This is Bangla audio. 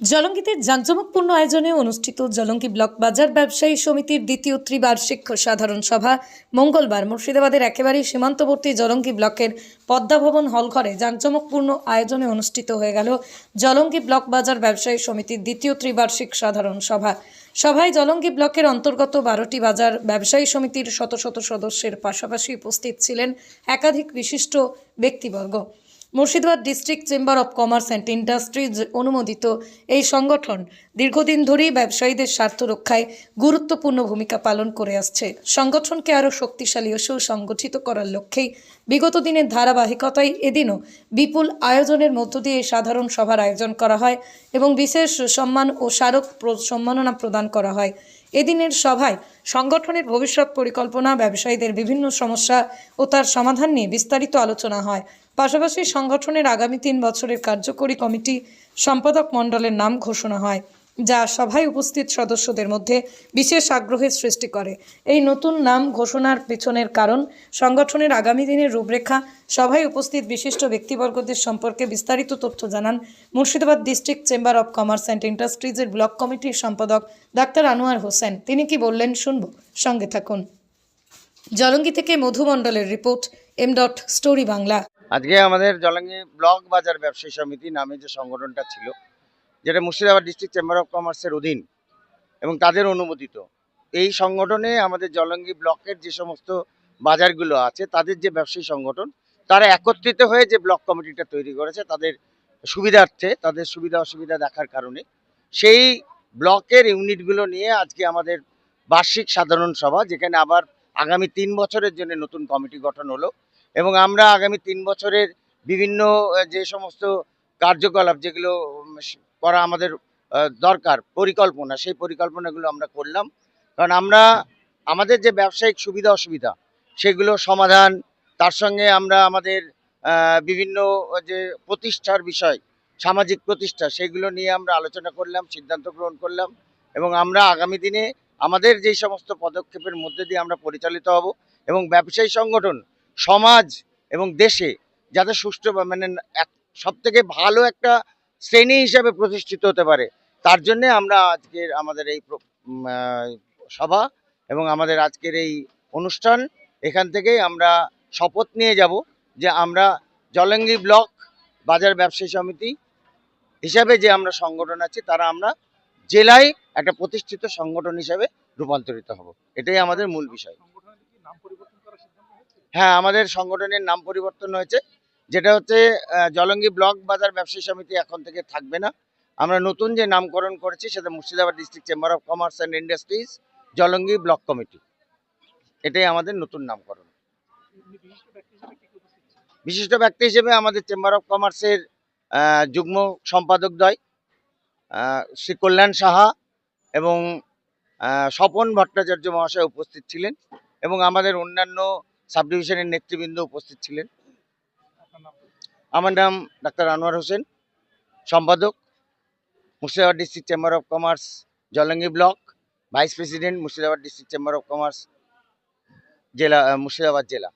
জলঙ্গিতে জাঁকজমকপূর্ণ আয়োজনে অনুষ্ঠিত জলঙ্গি ব্লক বাজার ব্যবসায়ী সমিতির দ্বিতীয় ত্রিবার্ষিক সাধারণ সভা মঙ্গলবার মুর্শিদাবাদের একেবারেই সীমান্তবর্তী জলঙ্গি ব্লকের পদ্মা ভবন হলঘরে জাঁকজমকপূর্ণ আয়োজনে অনুষ্ঠিত হয়ে গেল জলঙ্গি ব্লক বাজার ব্যবসায়ী সমিতির দ্বিতীয় ত্রিবার্ষিক সাধারণ সভা। সভায় জলঙ্গি ব্লকের অন্তর্গত বারোটি বাজার ব্যবসায়ী সমিতির শত শত সদস্যের পাশাপাশি উপস্থিত ছিলেন একাধিক বিশিষ্ট ব্যক্তিবর্গ। Murshidabad district chamber of commerce and industries অনুমোদিত এই সংগঠন দীর্ঘদিন ধরেই ব্যবসায়ীদের স্বার্থ রক্ষায় গুরুত্বপূর্ণ ভূমিকা পালন করে আসছে। সংগঠনকে আরও শক্তিশালী ও সুসংগঠিত করার লক্ষ্যেই বিগত দিনের ধারাবাহিকতায় এদিনও বিপুল আয়োজনের মধ্য দিয়ে সাধারণ সভার আয়োজন করা হয় এবং বিশেষ সম্মান ও স্মারক সম্মাননা প্রদান করা হয়। এদিনের সভায় সংগঠনের ভবিষ্যৎ পরিকল্পনা, ব্যবসায়ীদের বিভিন্ন সমস্যা ও তার সমাধান নিয়ে বিস্তারিত আলোচনা হয়। পাশাপাশি সংগঠনের আগামী তিন বছরের কার্যকরী কমিটি সম্পাদক মণ্ডলের নাম ঘোষণা হয়। যা সভায় উপস্থিত সদস্যদের মধ্যে বিশেষ আগ্রহের সৃষ্টি করে। এই নতুন নাম ঘোষণার পেছনের কারণ সংগঠনের আগামী দিনের রূপরেখা, সভায় উপস্থিত বিশিষ্ট ব্যক্তিবর্গদের সম্পর্কে বিস্তারিত তথ্য জানান Murshidabad district chamber of commerce and ইন্ডাস্ট্রিজের block কমিটির সম্পাদক ডাক্তার আনোয়ার হোসেন। তিনি কি বললেন শুনব। সঙ্গে থাকুন। জলঙ্গি থেকে মধু মণ্ডলের report, M dot story Bangla. আজকে আমাদের জলঙ্গি ব্লক বাজার ব্যবসায়ী সমিতি নামে যে সংগঠনটা ছিল যেটা মুর্শিদাবাদ ডিস্ট্রিক্ট চেম্বার অফ কমার্সের অধীন এবং তাদের অনুমোদিত। এই সংগঠনে আমাদের জলঙ্গি ব্লকের যে সমস্ত বাজারগুলো আছে, তাদের যে ব্যবসায়ী সংগঠন, তারা একত্রিত হয়ে যে ব্লক কমিটিটা তৈরি করেছে, তাদের সুবিধার্থে, তাদের সুবিধা অসুবিধা দেখার কারণে, সেই ব্লকের ইউনিটগুলো নিয়ে আজকে আমাদের বার্ষিক সাধারণ সভা, যেখানে আবার আগামী তিন বছরের জন্য নতুন কমিটি গঠন হলো এবং আমরা আগামী তিন বছরের বিভিন্ন যে সমস্ত কার্যকলাপ, যেগুলো করা আমাদের দরকার, পরিকল্পনা। সেই পরিকল্পনাগুলো আমরা করলাম। কারণ আমরা, আমাদের যে ব্যবসায়িক সুবিধা, অসুবিধা, সেগুলো সমাধান, তার সঙ্গে আমরা আমাদের বিভিন্ন যে প্রতিষ্ঠার বিষয়, সামাজিক প্রতিষ্ঠা, সেগুলো নিয়ে আমরা আলোচনা করলাম, সিদ্ধান্ত গ্রহণ করলাম এবং আমরা আগামী দিনে আমাদের যেই সমস্ত পদক্ষেপের মধ্যে দিয়ে আমরা পরিচালিত হব এবং ব্যবসায়ী সংগঠন, সমাজ এবং দেশে যাতে সুষ্ঠু মানে সব থেকে ভালো একটা শ্রেণি হিসাবে প্রতিষ্ঠিত হতে পারে। তার জন্য আমরা আজকের আমাদের এই সভা এবং আমাদের আজকের এই অনুষ্ঠান এখান থেকেই আমরা শপথ নিয়ে যাব যে আমরা জলঙ্গি ব্লক বাজার ব্যবসায়ী সমিতি হিসাবে যে আমরা সংগঠন আছি তারা আমরা জেলায় একটা প্রতিষ্ঠিত সংগঠন হিসাবে রূপান্তরিত হব। এটাই আমাদের মূল বিষয়। হ্যাঁ আমাদের সংগঠনের নাম পরিবর্তন হয়েছে। যেটা হচ্ছে জলঙ্গি ব্লক বাজার ব্যবসায়ী সমিতি এখন থেকে থাকবে না। আমরা নতুন যে নামকরণ করেছি সেটা Murshidabad district chamber of commerce and industries Jalangi block committee. এটাই আমাদের নতুন নামকরণ। বিশিষ্ট ব্যক্তি হিসেবে আমাদের চেম্বার অফ কমার্সের যুগ্ম সম্পাদক দ্বয় শ্রী কল্যাণ সাহা এবং স্বপন ভট্টাচার্য মহাশয় উপস্থিত ছিলেন এবং আমাদের অন্যান্য সাব ডিভিশনের নেতৃবৃন্দ উপস্থিত ছিলেন। আমার নাম ডাক্তার আনোয়ার হোসেন, সম্পাদক, Murshidabad district chamber of commerce, Jalangi block, vice president, Murshidabad district chamber of commerce, জেলা মুর্শিদাবাদ জেলা।